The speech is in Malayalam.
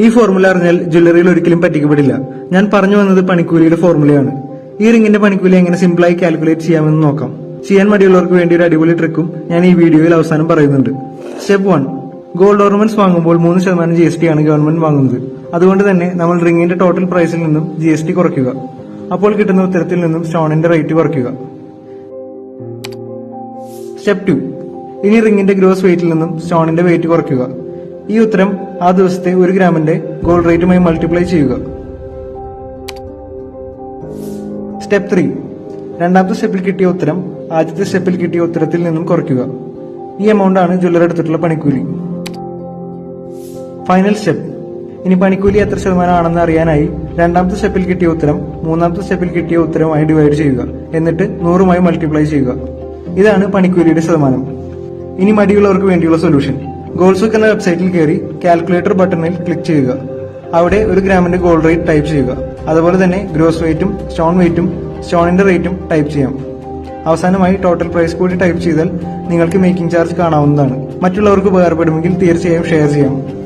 ഈ ഫോർമുല അറിഞ്ഞാൽ ജ്വല്ലറിയിൽ ഒരിക്കലും പറ്റിക്കപ്പെടില്ല. ഞാൻ പറഞ്ഞു വന്നത് പണിക്കൂലിയുടെ ഫോർമുലയാണ് ഈ റിങ്ങിന്റെ പണിക്കൂലി എങ്ങനെ സിമ്പിളായി കാൽക്കുലേറ്റ് ചെയ്യാമെന്ന് നോക്കാം. ചെയ്യാൻ മടിയുള്ളവർക്ക് വേണ്ടി ഒരു അടിപൊളി ട്രിക്കും ഞാൻ ഈ വീഡിയോയിൽ അവസാനം പറയുന്നുണ്ട്. സ്റ്റെപ്പ് വൺ ഗോൾഡ് ഓർണമെന്റ്സ് വാങ്ങുമ്പോൾ മൂന്ന് ശതമാനം ജി എസ് ടി ആണ് ഗവൺമെന്റ് വാങ്ങുന്നത്. അതുകൊണ്ട് തന്നെ നമ്മൾ റിങ്ങിന്റെ ടോട്ടൽ പ്രൈസിൽ നിന്നും ജി എസ് ടി കുറയ്ക്കുക. അപ്പോൾ കിട്ടുന്ന ഉത്തരത്തിൽ നിന്നും സ്റ്റോണിന്റെ റേറ്റ് കുറയ്ക്കുക. സ്റ്റെപ്പ് ടു ഇനി റിങ്ങിന്റെ ഗ്രോസ് വെയിറ്റിൽ നിന്നും സ്റ്റോണിന്റെ വെയിറ്റ് കുറയ്ക്കുക. ഈ ഉത്തരം ആ ദിവസത്തെ ഒരു ഗ്രാമിന്റെ ഗോൾഡ് റേറ്റുമായി മൾട്ടിപ്ലൈ ചെയ്യുക. സ്റ്റെപ്പ് ത്രീ രണ്ടാമത്തെ സ്റ്റെപ്പിൽ കിട്ടിയ ഉത്തരം ആദ്യത്തെ സ്റ്റെപ്പിൽ കിട്ടിയ ഉത്തരത്തിൽ നിന്നും കുറയ്ക്കുക. ഈ എമൗണ്ട് ആണ് ജ്വല്ലറി എടുത്തിട്ടുള്ള പണിക്കൂലി. ഫൈനൽ സ്റ്റെപ്പ് ഇനി പണിക്കൂലി എത്ര ശതമാനമാണെന്ന് അറിയാനായി രണ്ടാമത്തെ സ്റ്റെപ്പിൽ കിട്ടിയ ഉത്തരം മൂന്നാമത്തെ സ്റ്റെപ്പിൽ കിട്ടിയ ഉത്തരവുമായി ഡിവൈഡ് ചെയ്യുക. എന്നിട്ട് നൂറുമായി മൾട്ടിപ്ലൈ ചെയ്യുക. ഇതാണ് പണിക്കൂലിയുടെ ശതമാനം. ഇനി മടിയുള്ളവർക്ക് വേണ്ടിയുള്ള സൊല്യൂഷൻ ഗോൾസുക്ക് എന്ന വെബ്സൈറ്റിൽ കയറി കാൽക്കുലേറ്റർ ബട്ടണിൽ ക്ലിക്ക് ചെയ്യുക. അവിടെ ഒരു ഗ്രാമിന്റെ ഗോൾഡ് റേറ്റ് ടൈപ്പ് ചെയ്യുക. അതുപോലെ തന്നെ ഗ്രോസ് വെയിറ്റും സ്റ്റോൺ വെയിറ്റും സ്റ്റോണിന്റെ റേറ്റും ടൈപ്പ് ചെയ്യാം. അവസാനമായി ടോട്ടൽ പ്രൈസ് കൂടി ടൈപ്പ് ചെയ്താൽ നിങ്ങൾക്ക് മേക്കിംഗ് ചാർജ് കാണാവുന്നതാണ്. മറ്റുള്ളവർക്ക് ഉപകാരപ്പെടുമെങ്കിൽ തീർച്ചയായും ഷെയർ ചെയ്യാം.